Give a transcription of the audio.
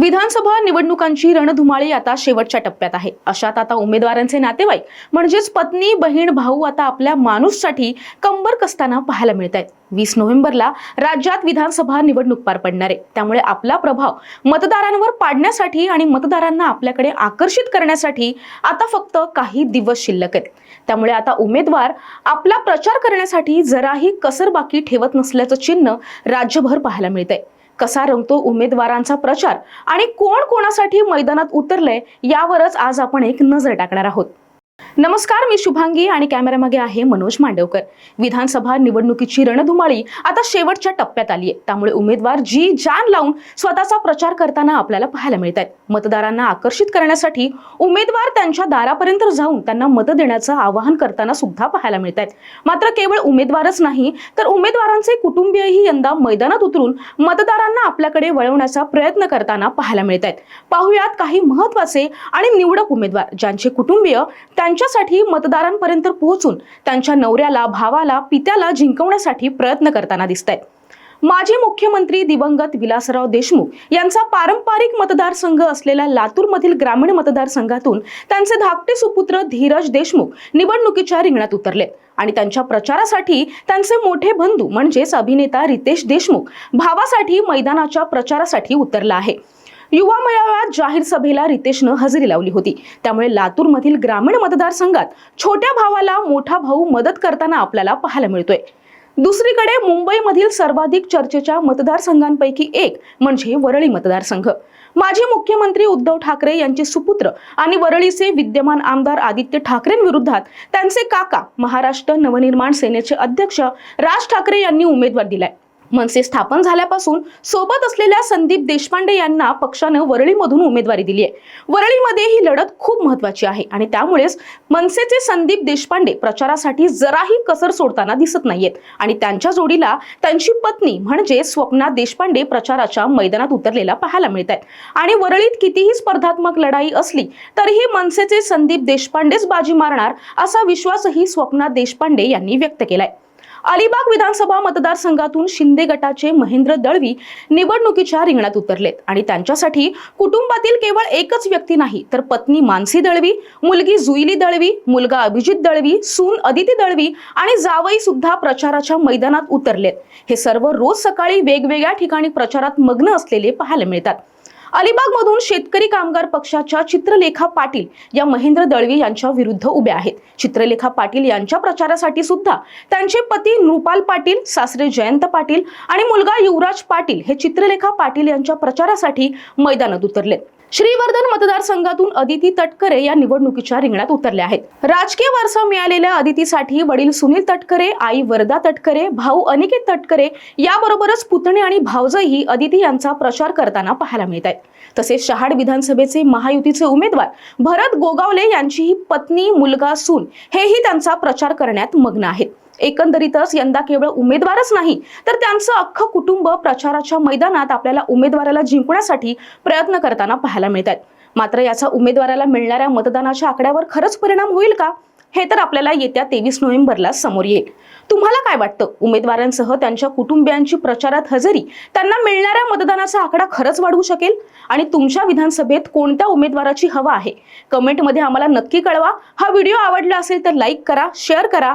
विधानसभा निवडणुकांची रणधुमाळी आता शेवटच्या टप्प्यात आहे. अशात आता उमेदवारांचे नातेवाईक म्हणजेच पत्नी बहीण भाऊ आता आपल्या माणूससाठी कंबर कसताना पाहायला मिळत आहेत वीस नोव्हेंबरला राज्यात विधानसभा निवडणूक पार पडणार आहे. त्यामुळे आपला प्रभाव मतदारांवर पाडण्यासाठी आणि मतदारांना आपल्याकडे आकर्षित करण्यासाठी आता फक्त काही दिवस शिल्लक आहेत. त्यामुळे आता उमेदवार आपला प्रचार करण्यासाठी जराही कसरबाकी ठेवत नसल्याचं चिन्ह राज्यभर पाहायला मिळतंय. कसा रंगतो उमेदवारांचा प्रचार आणि कोण कोणासाठी मैदानात उतरलंय यावरच आज आपण एक नजर टाकणार आहोत. नमस्कार मी शुभांगी आणि कॅमेऱ्यामागे आहे मनोज मांडवकर. विधानसभा निवडणुकीची रणधुमाळी आता शेवटच्या टप्प्यात आली आहे. त्यामुळे उमेदवार जी जान लावून स्वतःचा प्रचार करताना आपल्याला पाहायला मिळत आहेत मतदारांना आकर्षित करण्यासाठी उमेदवार त्यांच्या दारापर्यंत जाऊन त्यांना मतं देण्याचं आवाहन करताना सुद्धा पाहायला मिळत आहेत मात्र केवळ उमेदवारच नाही तर उमेदवारांचे कुटुंबीयही यंदा मैदानात उतरून मतदारांना आपल्याकडे वळवण्याचा प्रयत्न करताना पाहायला मिळत आहेत पाहुयात काही महत्त्वाचे आणि निवडक उमेदवार ज्यांचे कुटुंबीय त्यांच्यासाठी मतदारांपर्यंत पोहोचून त्यांच्या नवऱ्याला भावाला पित्याला जिंकवण्यासाठी प्रयत्न करताना दिसत आहेत माजी मुख्यमंत्री दिवंगत विलासराव देशमुख यांचा पारंपरिक मतदारसंघ असलेल्या लातूरमधील ग्रामीण मतदारसंघातून त्यांचे धाकटे सुपुत्र धीरज देशमुख निवडणुकीच्या रिंगणात उतरले आणि त्यांच्या प्रचारासाठी त्यांचे मोठे बंधू म्हणजेच अभिनेता रितेश देशमुख भावासाठी मैदानाच्या प्रचारासाठी उतरला आहे. युवा मेळाव्यात जाहीर सभेला रितेशनं हजेरी लावली होती. त्यामुळे लातूरमधील ग्रामीण मतदारसंघात छोट्या भावाला मोठा भाऊ मदत करताना आपल्याला पाहायला मिळतोय. दुसरीकडे मुंबईमधील सर्वाधिक चर्चेच्या मतदारसंघांपैकी एक म्हणजे वरळी मतदारसंघ. माजी मुख्यमंत्री उद्धव ठाकरे यांचे सुपुत्र आणि वरळीचे विद्यमान आमदार आदित्य ठाकरेंविरोधात त्यांचे काका महाराष्ट्र नवनिर्माण सेनेचे अध्यक्ष राज ठाकरे यांनी उमेदवार दिलाय. मनसे स्थापन झाल्यापासून सोबत असलेल्या संदीप देशपांडे यांना पक्षानं वरळीमधून उमेदवारी दिली आहे. वरळीमध्ये ही लढत खूप महत्वाची आहे आणि त्यामुळेच मनसेचे संदीप देशपांडे प्रचारासाठी जराही कसर सोडताना दिसत नाहीयेत. आणि त्यांच्या जोडीला त्यांची पत्नी म्हणजे स्वप्ना देशपांडे प्रचाराच्या मैदानात उतरलेला पाहायला मिळत आहेत आणि वरळीत कितीही स्पर्धात्मक लढाई असली तरीही मनसेचे संदीप देशपांडेच बाजी मारणार असा विश्वासही स्वप्ना देशपांडे यांनी व्यक्त केलाय. अलिबाग विधानसभा मतदारसंघातून शिंदे गटाचे महेंद्र दळवी निवडणुकीच्या रिंगणात उतरलेत आणि त्यांच्यासाठी कुटुंबातील केवळ एकच व्यक्ती नाही तर पत्नी मानसी दळवी मुलगी जुईली दळवी मुलगा अभिजित दळवी सून अदिती दळवी आणि जावई सुद्धा प्रचाराच्या मैदानात उतरलेत. हे सर्व रोज सकाळी वेगवेगळ्या ठिकाणी प्रचारात मग्न असलेले पाहायला मिळतात. अलिबागमधून शेतकरी कामगार पक्षाच्या चित्रलेखा पाटील या महेंद्र दळवी यांच्या विरुद्ध उभ्या आहेत. चित्रलेखा पाटील यांच्या प्रचारासाठी सुद्धा त्यांचे पती नृपाल पाटील सासरे जयंत पाटील आणि मुलगा युवराज पाटील हे चित्रलेखा पाटील यांच्या प्रचारासाठी मैदानात उतरलेत. श्रीवर्धन मतदारसंघातून अदिती तटकरे या निवडणुकीच्या रिंगणात उतरल्या आहेत. राजकीय वारसा मिळालेल्या अदितीसाठी वडील सुनील तटकरे आई वरदा तटकरे भाऊ अनिकेत तटकरे याबरोबरच पुतणे आणि भावजही अदिती यांचा प्रचार करताना पाहायला मिळत आहेत. तसेच शहाड विधानसभेचे महायुतीचे उमेदवार भरत गोगावले यांचीही पत्नी मुलगा सून हेही त्यांचा प्रचार करण्यात मग्न आहेत. एकंदरीतच यंदा केवळ उमेदवारच नाही तर त्यांचं अख्खं कुटुंब प्रचाराच्या मैदानात आपल्याला उमेदवाराला जिंकण्यासाठी प्रयत्न करताना पाहायला मिळतात मात्र याचा उमेदवाराला मिळणाऱ्या मतदानाच्या आकड्यावर खरंच परिणाम होईल का? हे तर आपल्याला येत्या तेवीस नोव्हेंबरला समोर येईल. तुम्हाला काय वाटतं? उमेदवारांसह त्यांच्या कुटुंबियांची प्रचारात हजेरी त्यांना मिळणाऱ्या मतदानाचा आकडा खरंच वाढवू शकेल? आणि तुमच्या विधानसभेत कोणत्या उमेदवाराची हवा आहे? कमेंटमध्ये आम्हाला नक्की कळवा. हा व्हिडिओ आवडला असेल तर लाईक करा शेअर करा.